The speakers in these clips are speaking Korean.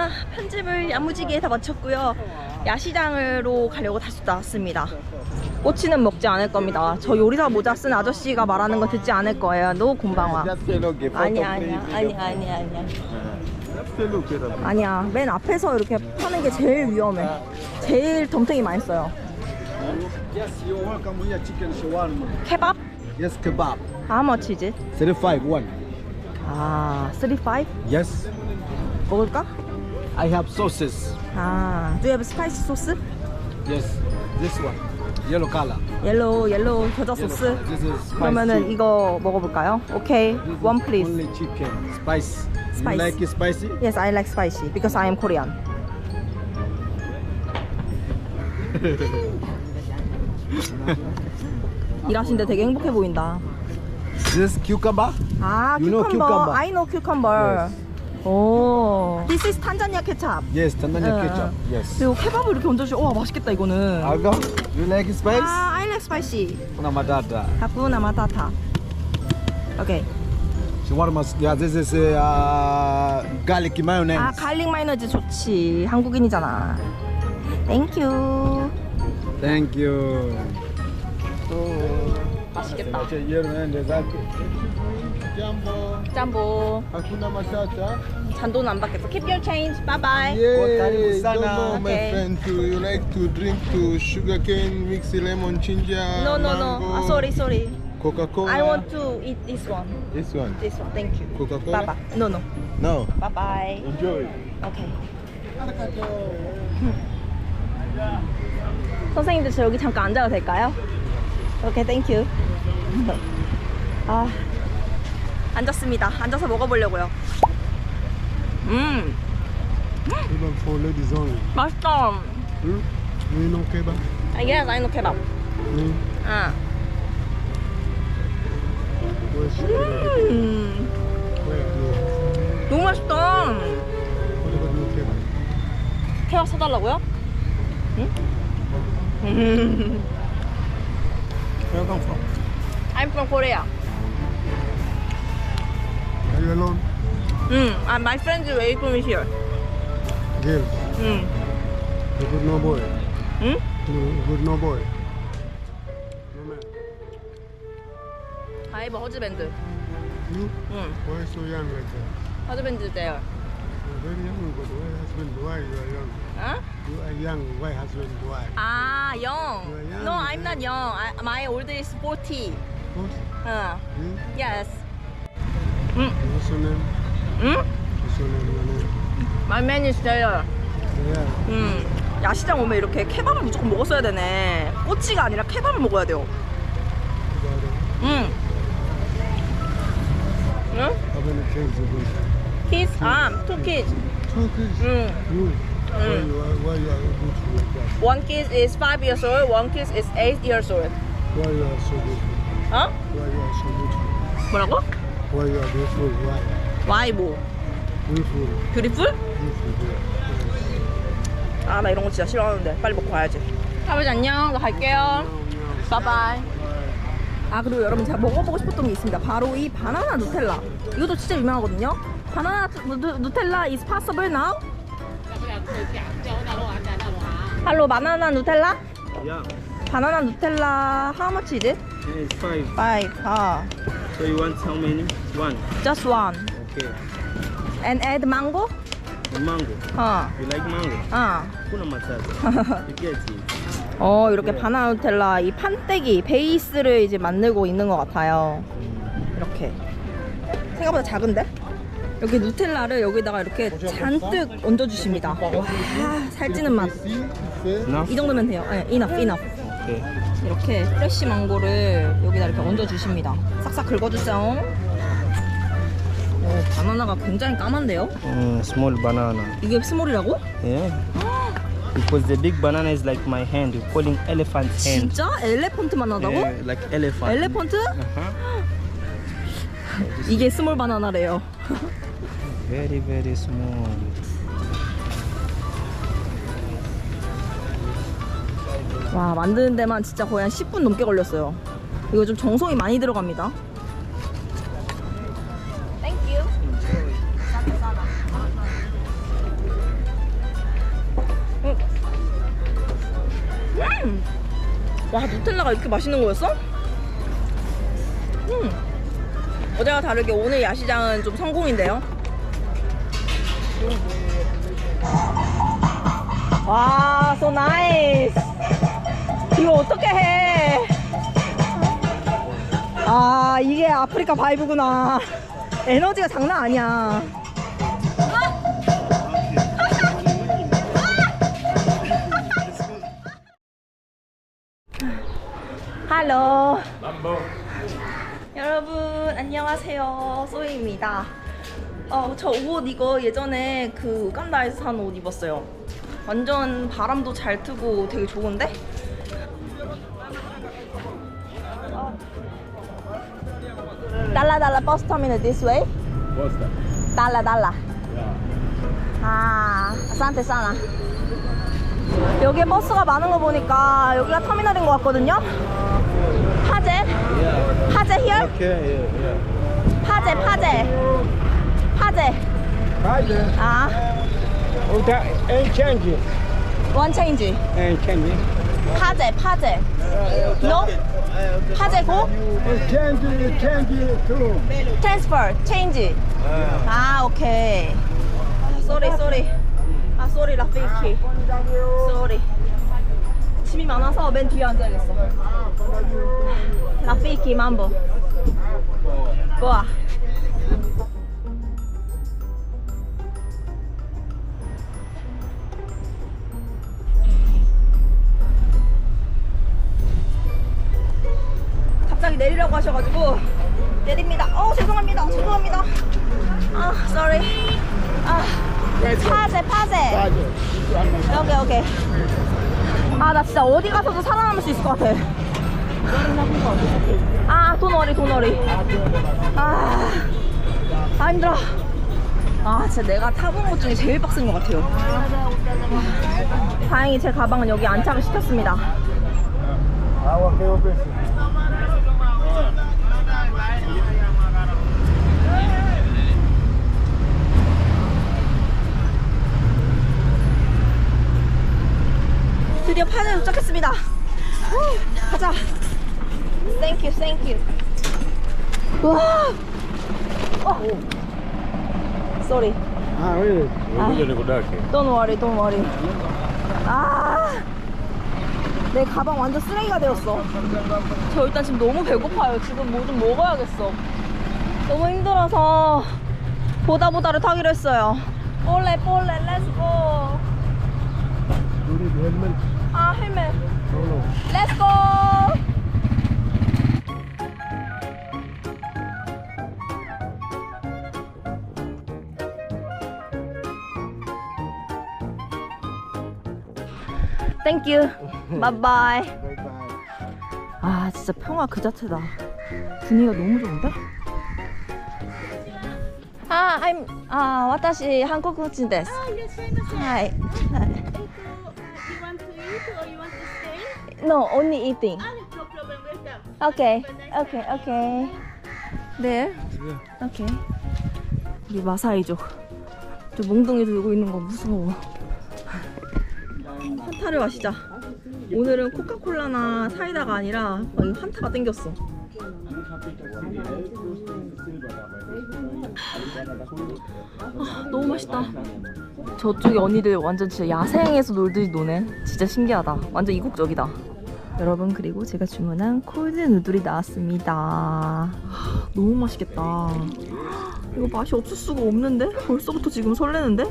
아, 편집을 야무지게 다 마쳤고요. 야시장으로 가려고 다시 나왔습니다. 꼬치는 먹지 않을 겁니다. 저 요리사 모자 쓴 아저씨가 말하는 거 듣지 않을 거예요. 너 곰방화. Just say look, if 아니야 photo 아니야 맨 앞에서 이렇게 파는 게 제일 위험해. 제일 덤탱이 많이 써요. 케밥? Yes, kebab. How much is it? 35 one. 아, 35? Yes. 먹을까? I have sauces. 아, do you have spicy 소스? Yes. This one. Yellow color. 옐로우, 옐로우 겨자 Yellow 소스. color. This is spicy. 그러면은 이거 먹어볼까요? 오케이, This is one please. Only chicken. Spice. Spice. You like it spicy? Yes, I like spicy because I am Korean. 일하시는데 되게 행복해 보인다. This cucumber? 아, You know cucumber. cucumber? I know cucumber. 오. This is 탄자니아 케찹. Yes, Tanzania 어, ketchup. 어. Yes. 그리고 케밥을 이렇게 얹어주. 와 맛있겠다 이거는. Alga, you like spice? 아, I like spicy. Una matata. 하쿠나 마타타. 오케이. Shawarma. Yeah, this is uh, garlic mayonnaise. 아, 갈릭 마요네즈 좋지. 한국인이잖아. 땡큐. Thank you. 맛있겠다. 짬보. 잔돈 안 받겠어. Keep your change. Bye bye. Yay, Don't know, my Okay. friend. To you like to drink to sugarcane, mix lemon, ginger, No, no, no. mango, Ah, sorry, sorry. Coca-Cola. I want to eat this one. this one. This one. Thank you. Coca-Cola? Bye bye. No, no. No. Bye bye. Enjoy. 오케이. 선생님들 저 여기 잠깐 앉아도 될까요? 오케이, 땡큐. 아, 앉았습니다. 앉아서 먹어보려고요. 음. 맛있다. Hmm? You know kebab? I guess I know kebab. Hmm? 아? 음, 너무 맛있다. 케밥 사달라고요? 응? Where you come from? I'm from Korea. Are you alone? Hmm. and my friends waiting for me here. Girl. Hmm. You good no boy? Hmm? You good no boy? I have a husband. You? Mm. Why so young like that? Husband is there. You're very young, but why husband? Why you are young? Huh? You are young, why husband? Why? Ah. 아, young. You're young, No, I'm not young. I, my old is 40. What? 어, Hmm? yes. 응, What's your name? 응? What's your name? Your name? My man is there. Yeah. 음, 야시장 오면 이렇게 케밥을 무조건 먹었어야 되네. 꼬치가 아니라 케밥을 먹어야 돼요. Got it. 응. 응? How many kids you got? Kids, ah, two kids. Two kids. 응. You. Why Mm. why beautiful like that? One kid is five years old, one kid is eight years old. Why you are so beautiful? 어? Why you are so beautiful? 뭐라고? Why you are beautiful? Why? Why 뭐? Beautiful. 뷰티풀? Beautiful. Yeah. 아, 나 이런 거 진짜 싫어하는데. 빨리 먹고 가야지. 할아버지 안녕. 나 갈게요. 바이바이. 아, 그리고 여러분 제가 먹어보고 싶었던 게 있습니다. 바로 이 바나나 누텔라. 이것도 진짜 유명하거든요. 바나나 누, 누, 누텔라 is possible now? 할로 바나나 누텔라? Yeah, 바나나 누텔라 how much is it? it's five. Five. 아, So you want how many? One. just one. Okay. And add mango? The mango. 어, You like mango? 어. Matata. you get it. 어 이렇게 바나나 누텔라 이 판때기 베이스를 이제 만들고 있는 것 같아요 이렇게 생각보다 작은데? 여기 누텔라를 여기다가 이렇게 잔뜩 얹어주십니다 와 살찌는 맛 이? 정도면 돼요 네, 이너프 Okay. 이렇게 프레쉬 망고를 여기다 이렇게 얹어주십니다 싹싹 긁어주세요 오, 바나나가 굉장히 까만데요? Mm, small banana. 이게 스몰이라고? Yeah. Because the big banana is like my hand. We're calling elephant hand. 진짜? 엘레펀트만 하다고? Yeah, like elephant. 엘레펀트? Uh-huh. 이게 스몰 바나나래요 very very smooth. 와 만드는 데만 진짜 거의 한 10분 넘게 걸렸어요. 이거 좀 정성이 많이 들어갑니다. 음! 와 누텔라가 이렇게 맛있는 거였어? 음! 어제와 다르게 오늘 야시장은 좀 성공인데요. 와, so nice. 이거 어떻게 해? 아, 이게 아프리카 바이브구나. 에너지가 장난 아니야. 할로. 여러분 안녕하세요 소희입니다. 어, 저 옷 이거 예전에 그 우간다에서 산 옷 입었어요. 완전 바람도 잘 트고 되게 좋은데? 어. 달라 달라 버스 터미널 this way. What's that? 달라 달라. 아, 산테 사나. 여기에 버스가 많은 거 보니까 여기가 터미널인 것 같거든요. 파제? 파제 here? Okay, yeah, yeah. 파제 파제 Hi there. 아 Oh, that ain't changing. 원 체인지 Ain't changing. 파제 파제 no 파제 고 It's changing, it's changing too. 트랜스퍼 체인지 아 오케이 쏘리 쏘리 아 쏘리 라피키 쏘리 짐이 많아서 맨 뒤에 앉아야겠어 라피키 만보 좋아 내리라고 하셔가지고 내립니다. 어 죄송합니다. 죄송합니다. 아 sorry. 아 파제 파제. 오케이 오케이. 아 나 진짜 어디 가서도 살아남을 수 있을 것 같아. 아 돈워리 돈워리. 아, 아 힘들어. 아 진짜 내가 타본 것 중에 제일 빡센 것 같아요. 와, 다행히 제 가방은 여기 안착을 시켰습니다. How okay, okay. 드디어 파주에 도착했습니다. 후, 가자. 땡큐, 땡큐. 와. 어. 쏘리. Ah, really? Don't worry, don't worry. 아. 내 가방 완전 쓰레기가 되었어. 저 일단 지금 너무 배고파요. 지금 뭐 좀 먹어야겠어. 너무 힘들어서 보다 보다를 타기로 했어요. 볼레 볼레 렛츠고. You need helmet? 아 헬멧. No. 렛츠고. 땡큐. 바이바이. Bye bye. 아 진짜 평화 그 자체다 분위기가 너무 좋은데? 아, I'm 아, 私 한국 코친 데스. Ah, yes, same as Hi. You want to eat or you want to stay? No, only eating. Ah, no problem. Welcome. Okay. Okay, okay. 네. 오케이. 우리 마사이족. 저 몽둥이 들고 있는 거 무서워. 환타를 마시자. 오늘은 코카콜라나 사이다가 아니라 환타가 땡겼어. 아, 너무 맛있다. 저쪽에 언니들 완전 진짜 야생에서 놀듯이 노네. 진짜 신기하다. 완전 이국적이다. 여러분 그리고 제가 주문한 콜드 누들이 나왔습니다. 너무 맛있겠다. 이거 맛이 없을 수가 없는데? 벌써부터 지금 설레는데?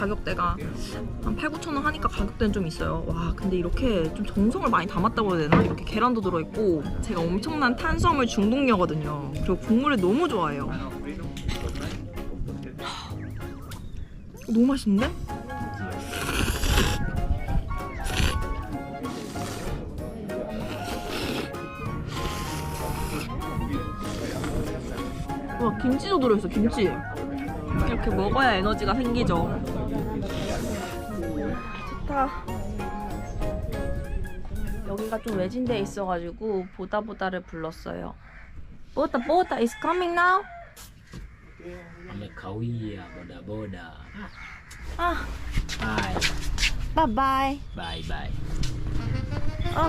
가격대가 한 8, 9천 원 하니까 가격대는 좀 있어요. 와, 근데 이렇게 좀 정성을 많이 담았다고 해야 되나? 이렇게 계란도 들어있고 제가 엄청난 탄수화물 중독녀거든요. 그리고 국물을 너무 좋아해요. 너무 맛있는데? 와 김치도 들어있어 김치 이렇게 먹어야 에너지가 생기죠 좋다 여기가 좀 외진데 있어가지고 보다 보다를 불렀어요 보다 보다 is coming now amekawia bodaboda 아 bye bye bye bye bye 아,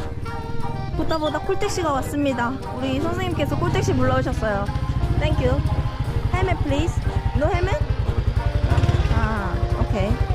보다 보다 콜택시가 왔습니다. 우리 선생님께서 콜택시 불러오셨어요. Thank you. 헬멧 please. No helmet? 아, 오케이.